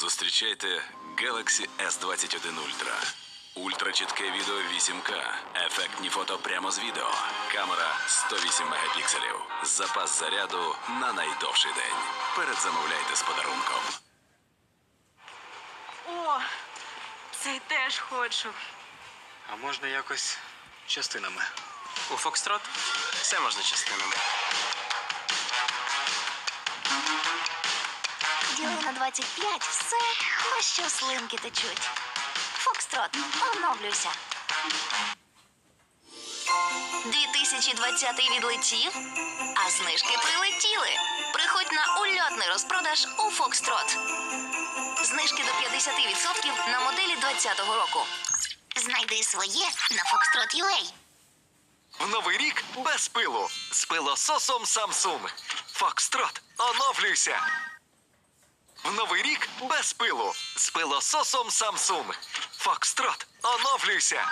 Зустрічайте Galaxy S21 Ultra. Ультрачітке відео 8К. Ефектні фото прямо з відео. Камера 108 мегапікселів. Запас заряду на найдовший день. Передзамовляйте з подарунком. О, цей теж хочу. А можна якось частинами. У Фокстрот все можна частинами. Діли на 25 все, на що слинки течуть. Фокстрот, оновлюйся. 2020 відлетів, а знижки прилетіли. Приходь на ульотний розпродаж у Фокстрот. Знижки до 50% на моделі 2020 року. Знайди своє на Foxtrot.ua. В новий рік без пилу з пилососом Samsung. Фокстрот, оновлюйся. В новий рік без пилу з пилососом Samsung. Фокстрот, оновлюйся.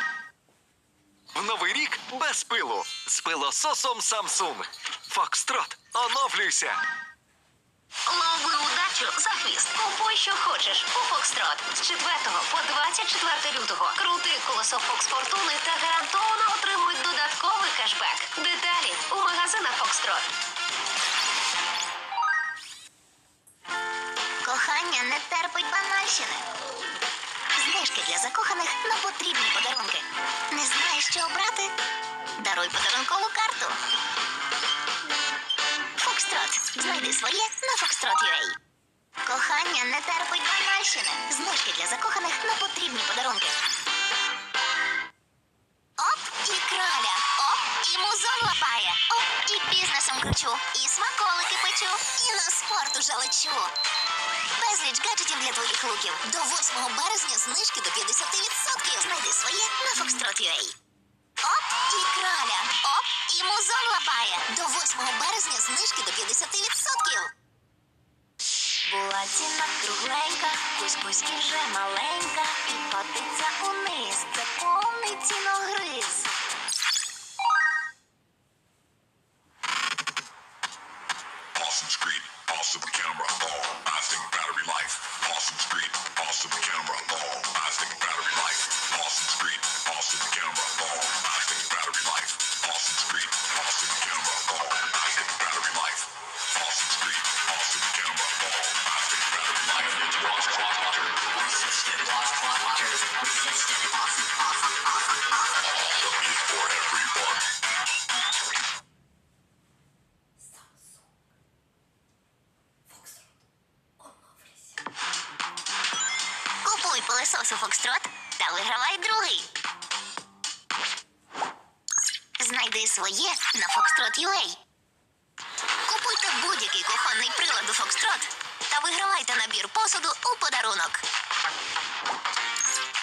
В новий рік без пилу з пилососом Samsung. Фокстрот, оновлюйся. Лови удачу за хвіст. Купуй, що хочеш у Фокстрот. З 4 по 24 лютого. Крути колесо Фокс Фортуни та гарантовано отримуй додатковий кешбек. Деталі у магазинах Фокстрот. Банальщини. Знижки для закоханих на потрібні подарунки. Не знаєш, що обрати? Даруй подарункову карту. Фокстрот. Знайди своє на Foxtrot.ua. Кохання не терпить банальщини. Знижки для закоханих на потрібні подарунки. Оп, і краля. Оп, і музон лапає. Оп, і бізнесом кручу. І смаколики печу. І на спорт уже лечу. Безліч гаджетів для твоїх луків. До 8 березня знижки до 50%. Знайди своє на Foxtrot.ua. Оп, і краля. Оп, і музон лапає. До 8 березня знижки до 50%. Була ціна кругленька, кузь-кузьки вже маленька. І котиться униз. Це повний ціногриз. Своє на Foxtrot.ua. Купуйте будь-який кухонний прилад у Фокстрот та вигравайте набір посуду у подарунок.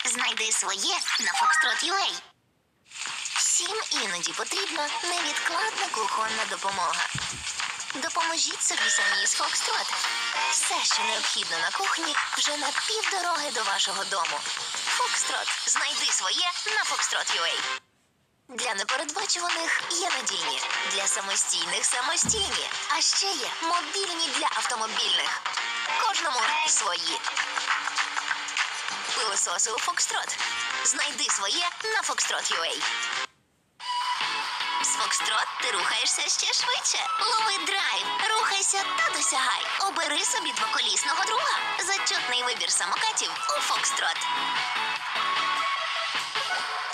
Знайди своє на Foxtrot.ua. Всім іноді потрібна невідкладна кухонна допомога. Допоможіть собі самі з Фокстрот. Все, що необхідно на кухні, вже на півдороги до вашого дому. Фокстрот. Знайди своє на Foxtrot.ua. Для непередбачуваних є надійні, для самостійних самостійні, а ще є мобільні для автомобільних. Кожному свої. Пилососи у Фокстрот. Знайди своє на Foxtrot.ua. З Фокстрот ти рухаєшся ще швидше. Лови драйв, рухайся та досягай. Обери собі двоколісного друга. Зачутний вибір самокатів у Фокстрот.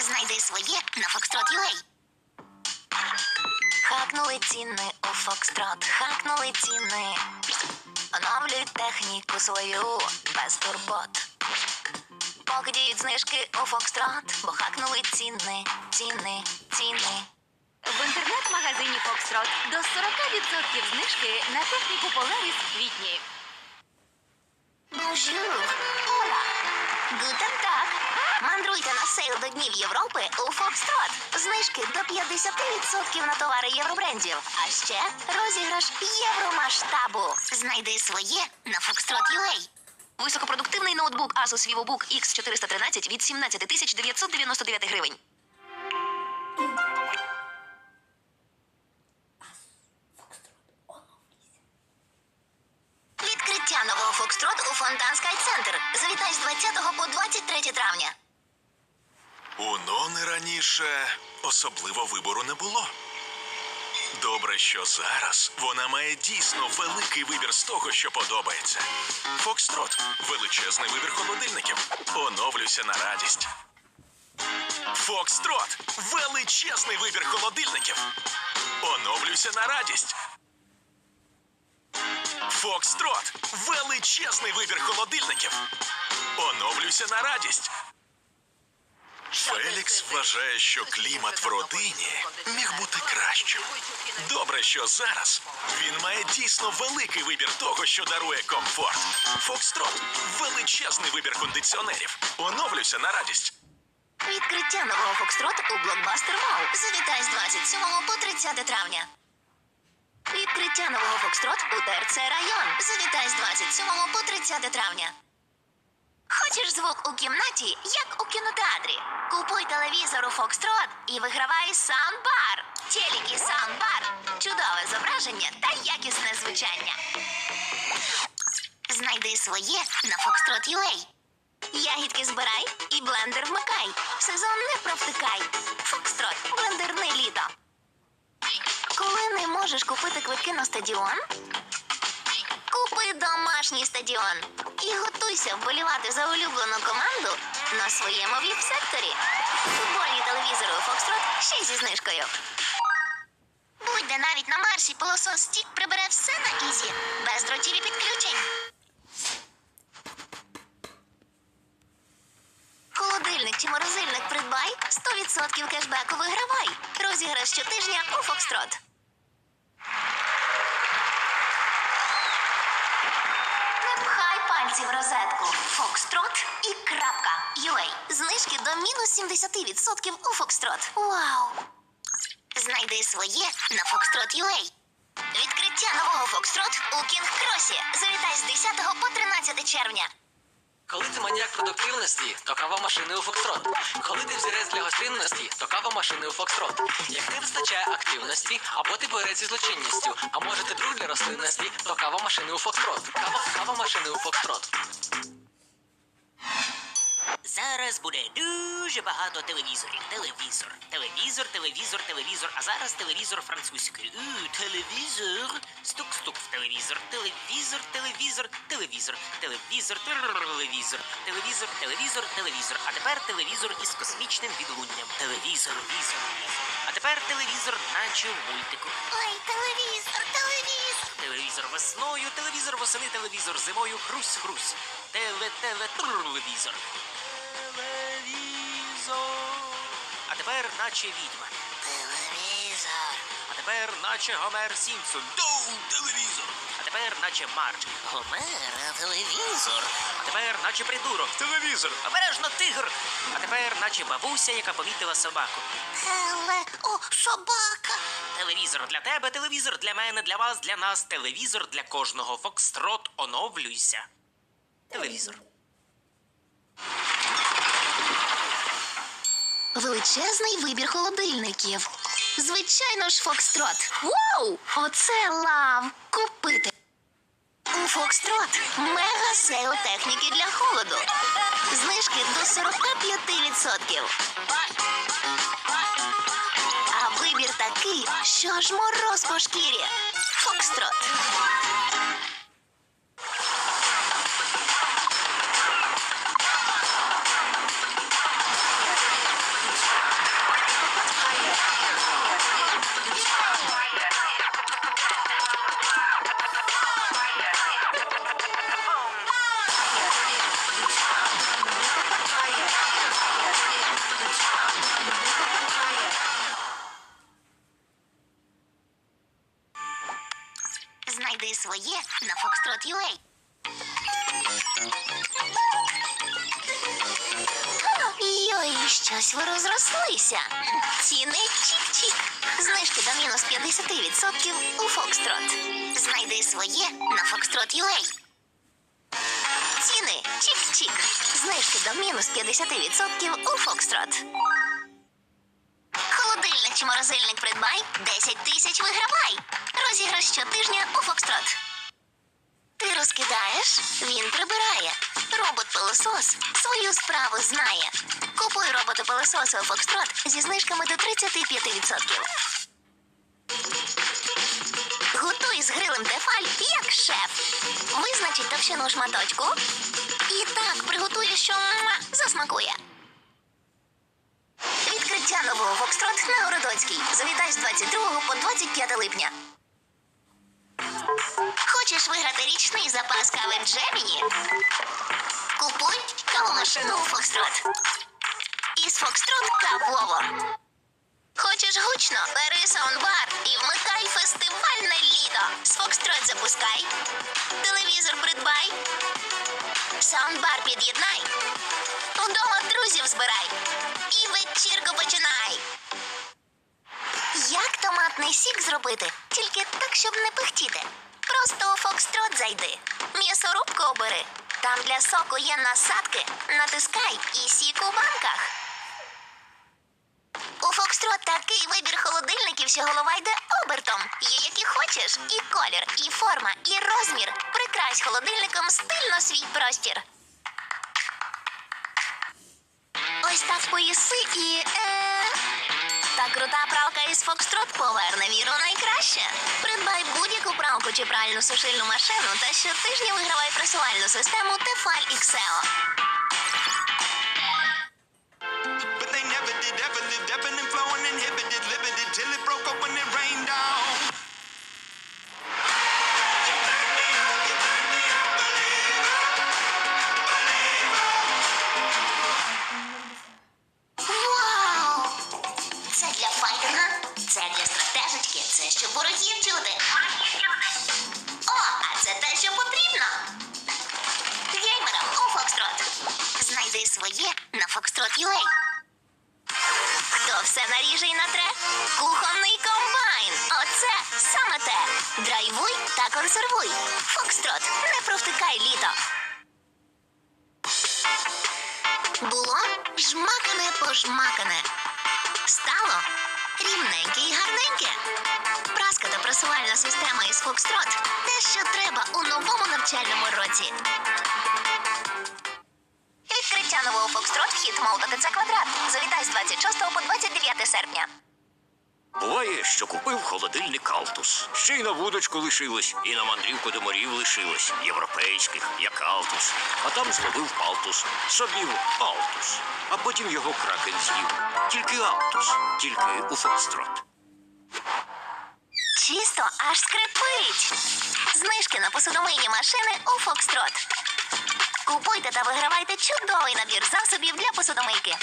Знайди своє на Foxtrot.ua. Хакнули ціни у Фокстрот, хакнули ціни. Оновлюй техніку свою без турбот. Поки діють знижки у Фокстрот, бо хакнули ціни, ціни, ціни. В інтернет-магазині Фокстрот до 40% знижки на техніку Polaris в квітні. Bonjour. Hola. Guten Tag. Мандруйте на сейл до Днів Європи у Фокстрот. Знижки до 50% на товари євробрендів. А ще розіграш євромасштабу. Знайди своє на Foxtrot.ua. Високопродуктивний ноутбук Asus VivoBook X413 від 17 999 гривень. Відкриття нового Фокстрот у Фонтан Скай Центр. Завітай з 20 по 23 травня. У Нони раніше особливо вибору не було. Добре, що зараз вона має дійсно великий вибір з того, що подобається. Фокстрот величезний вибір холодильників. Оновлюся на радість. Фокстрот величезний вибір холодильників. Оновлюся на радість. Фокстрот величезний вибір холодильників. Оновлюся на радість. Фелікс вважає, що клімат в родині міг бути кращим. Добре, що зараз він має дійсно великий вибір того, що дарує комфорт. Фокстрот величезний вибір кондиціонерів. Оновлюся на радість. Відкриття нового Фокстрот у Блокбастер Мол. Завітай з 27 по 30 травня. Відкриття нового Фокстрот у ТРЦ район. Завітай з 27 по 30 травня. Хочеш звук у кімнаті, як у кінотеатрі? Купуй телевізор у Фокстрот і вигравай саундбар. Телекі саундбар. Чудове зображення та якісне звучання. Знайди своє на Foxtrot.ua. Ягідки збирай і блендер вмикай. Сезон не провтикай. Фокстрот, блендерне літо. Коли не можеш купити квитки на стадіон, купи домашній стадіон і готуйся вболівати за улюблену команду на своєму віп-секторі. Футбольні телевізори у Фокстрот ще зі знижкою. Будь-де навіть на марсі пилосос стік прибере все на ізі, без дротів і підключень. Холодильник чи морозильник придбай, 100% кешбеку вигравай. Розіграш щотижня у Фокстрот. Не пхай в розетку. Фокстрот і крапка. Юей. Знижки до мінус 70% у Фокстрот. Вау! Знайди своє на Foxtrot.ua. Відкриття нового Фокстрот у Кінг-Кросі. Завітай з 10 по 13 червня. Коли ти маніяк продуктивності, то кава машини у Фокстрот. Коли ти взірець для гостинності, то кава машини у Фокстрот. Як не вистачає активності, або ти борець зі злочинністю, а може ти друг для рослинності, то кава машини у Фокстрот. Кава, кава машини у Фокстрот. Зараз буде дуже багато телевізорів. Телевізор, телевізор, телевізор, телевізор. А зараз телевізор французькою. У, телевізор. Стук-стук в телевізор. Телевізор, телевізор, телевізор, телевізор, телевізор, телевізор, телевізор, телевізор. А тепер телевізор із космічним відлунням. Телевізор, візор. А тепер телевізор, наче в мультику. Ой, телевізор, телевізор. Телевізор весною, телевізор восени, телевізор зимою, хрусь-хрусь. Теле-теле телевізор. Телевізор. А тепер наче відьма. Телевізор. А тепер наче Гомер Сімпсон. Доу, телевізор. А тепер наче Марч. Гомера, телевізор. А тепер наче придурок. Телевізор. Обережно тигр. А тепер наче бабуся, яка помітила собаку. Теле, о, собака. Телевізор для тебе, телевізор для мене, для вас, для нас. Телевізор для кожного. Фокстрот, оновлюйся. Телевізор. Величезний вибір холодильників. Звичайно ж, Фокстрот. Вау! Оце лав! Купити. У Фокстрот мега сейл техніки для холоду. Знижки до 45%. А вибір такий, що аж мороз по шкірі. Фокстрот. Foxtrot.ua. Йой, щось ви розрослися. Ціни чік-чік. Знижки до мінус 50% у Foxtrot. Знайди своє на Foxtrot.ua. Ціни чік-чік. Знижки до мінус 50% у Foxtrot. Холодильник чи морозильник придбай, 10 тисяч вигравай. Розіграш щотижня у Фокстрот. Розкидаєш, він прибирає. Робот-пилосос свою справу знає. Купуй робота-пилососа у Фокстрот зі знижками до 35%. Готуй з грилем Тефаль як шеф. Визначить товщину шматочку. І так приготує, що муа, засмакує. Відкриття нового Фокстрот на Городоцькій. Завітай з 22 по 25 липня. Хочеш виграти річний запас кави Джеміні? Купуй кавомашину у Фокстрот. Із Фокстрот кавово. Хочеш гучно? Бери саундбар і вмикай фестивальне літо. З Фокстрот запускай. Телевізор придбай. Саундбар під'єднай. Вдома друзів збирай. І вечірку починай. Як томатний сік зробити? Тільки так, щоб не пихтіти. Просто у Фокстрот зайди. М'ясорубку обери. Там для соку є насадки. Натискай і сік у банках. У Фокстрот такий вибір холодильників, що голова йде обертом. Є які хочеш, і колір, і форма, і розмір. Прикрась холодильником стильно свій простір. Ось так поїси і. Е... Та крута із Фокстрот поверне віру найкраще. Придбай будь-яку правку чи пральну сушильну машину та щотижня вигравай пресувальну систему Тефаль XL. Драйвуй та консервуй. Фокстрот. Не провтикай літо. Було жмакане пожмакане. Стало рівненьке і гарненьке. Праска та пресувальна система із Фокстрот. Те, що треба у новому навчальному році. Відкриття нового Фокстрот вхід мол та ТЦ квадрат. Завітай з 26 по 29 серпня. Буває, що купив холодильник Алтус. Ще й на вудочку лишилось, і на мандрівку до морів лишилось. Європейських, як Алтус. А там зловив Алтус. Собі Алтус. А потім його кракен з'їв. Тільки Алтус, тільки у Фокстрот. Чисто аж скрипить. Знижки на посудомийні машини у Фокстрот. Купуйте та вигравайте чудовий набір засобів для посудомийки.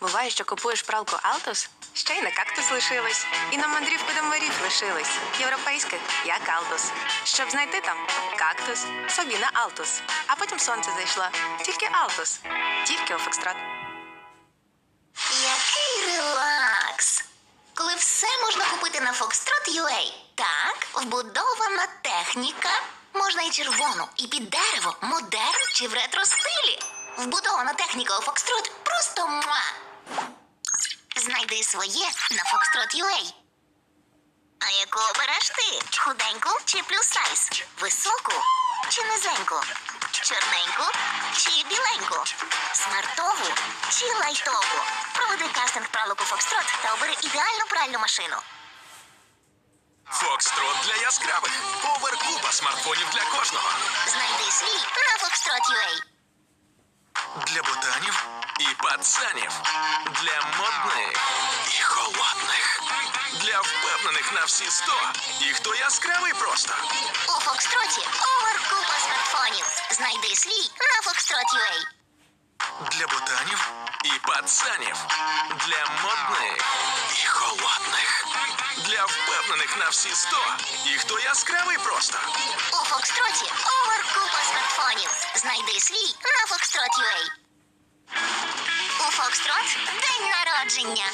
Буває, що купуєш пралку Алтус, ще й на кактус лишилось. І на мандрівку до морів лишилось. Європейських, як Алтус. Щоб знайти там кактус, собі на Алтус. А потім сонце зайшло. Тільки Алтус. Тільки у Фокстрот. Який релакс! Коли все можна купити на Foxtrot.ua. Так, вбудована техніка. Можна і червону, і під дерево, модерн чи в ретро стилі. Вбудована техніка у Foxtrot просто муа. Знайди своє на Foxtrot.ua. А яку обереш ти? Худеньку чи плюс сайз? Високу чи низеньку? Чорненьку чи біленьку? Смартову чи лайтову? Проведи кастинг пралок у Фокстрот та обери ідеальну пральну машину. Фокстрот для яскравих. Оверкупа смартфонів для кожного. Знайди свій на Foxtrot.ua. Для ботанів і пацанів. Для модних і холодних. Для впевнених на всі сто. І хто яскравий просто. У Фокстроті оверкупа смартфонів. Знайди свій на Foxtrot.ua. Для ботанів і пацанів. Для модних і холодних. Для впевнених на всі сто. І хто яскравий просто. У Фокстроті оверкупа смартфонів. Знайди свій на Foxtrot.ua. У Фокстрот день народження.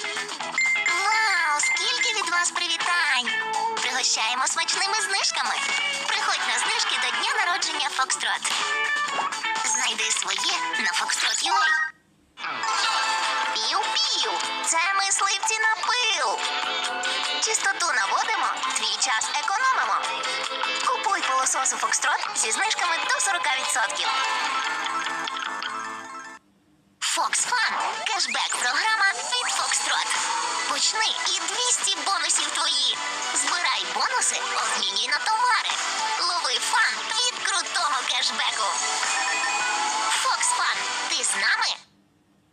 Вау, скільки від вас привітань! Пригощаємо смачними знижками. Приходь на знижки до дня народження Фокстрот. Знайди своє на Foxtrot.ua. Пів-пів. Це мисливці на пил. Чистоту наводимо, твій час економимо. Купуй пилососу Фокстрот зі знижками до 40%. 200 бонусів твої. Збирай бонуси, обмінюй на товари. Лови фан від крутого кешбеку. Фоксфан, ти з нами?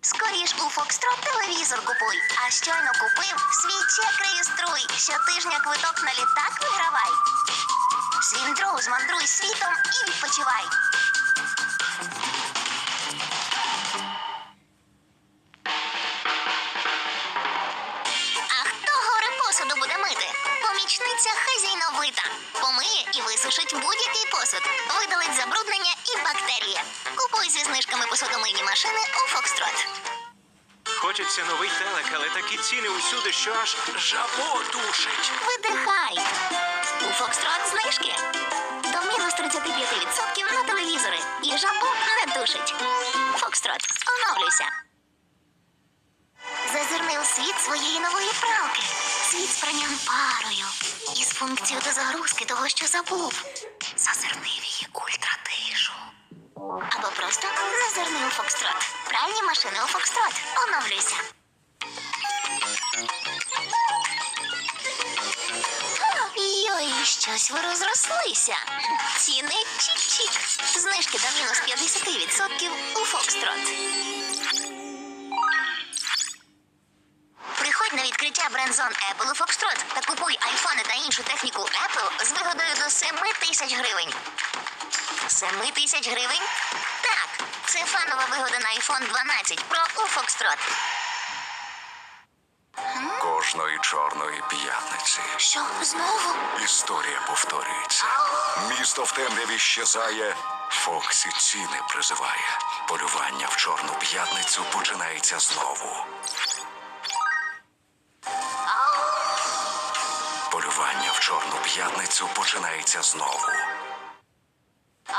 Скоріш у Фокстрот телевізор купуй. А щойно купив, свій чек реєструй. Щотижня квиток на літак вигравай. Свіндроу змандруй світом і відпочивай. Помічниця. Помиє і висушить будь-який посуд. Видалить забруднення і бактерії. Купуй зі знижками посудомийні машини у Фокстрот. Хочеться новий телек, але такі ціни усюди, що аж жабо душить. Видихай. У Фокстрот знижки. До мінус 35% на телевізори. І жабу не душить. Фокстрот, оновлюйся. Зазирни у світ своєї нової пралки. Світ з пранням парою. Із функцією до загрузки того, що забув. Зазирни в її ультратишу. Або просто зазирни у Фокстрот. Пральні машини у Фокстрот. Оновлюйся. Йой, щось ви розрослися. Ціни чик-чик. Знижки до мінус 50% у Фокстрот. На відкриття брендзон Apple у Фокстрот та купуй айфони та іншу техніку Apple з вигодою до 7 тисяч гривень. 7 тисяч гривень? Так, це фанова вигода на iPhone 12 Pro у Фокстрот. Кожної чорної п'ятниці Що знову? історія повторюється. Місто в темряві щезає, Фоксі ціни призиває. Полювання в чорну п'ятницю починається знову. Чорну п'ятницю починається знову.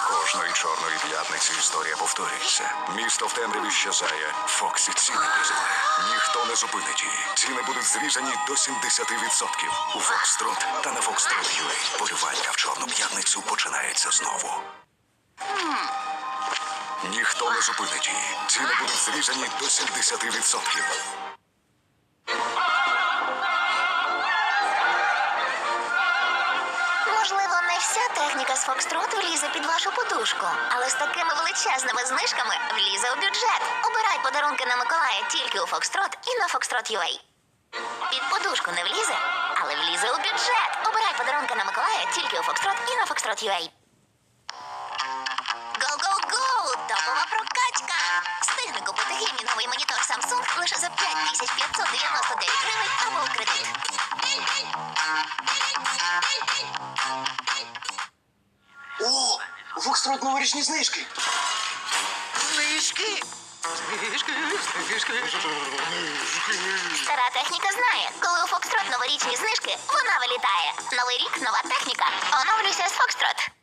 Кожної чорної п'ятниці історія повторюється. Місто в темряві щезає, Фоксі ціни призиває. Ніхто не зупинить її. Ціни будуть зрізані до 70% у Фокстрот та на Фокстрот.ua. Полювання в чорну п'ятницю починається знову. Ніхто не зупинить її. Ціни будуть зрізані до 70%. Вся техніка з Фокстрот влізе під вашу подушку, але з такими величезними знижками влізе у бюджет. Обирай подарунки на Миколая тільки у Фокстрот і на Foxtrot.ua. Під подушку не влізе, але влізе у бюджет. Обирай подарунки на Миколая тільки у Фокстрот і на Foxtrot.ua. Гоу-гоу-гоу! Топова прокачка! Встигни купити геймінговий монітор Samsung лише за 5599 гривень або у кредит. О, у Фокстрот новорічні знижки. Знижки. Знижки, знижки. Стара техніка знає, коли у Фокстрот новорічні знижки, вона вилітає. Новий рік, нова техніка. Оновлюйся з Фокстрот.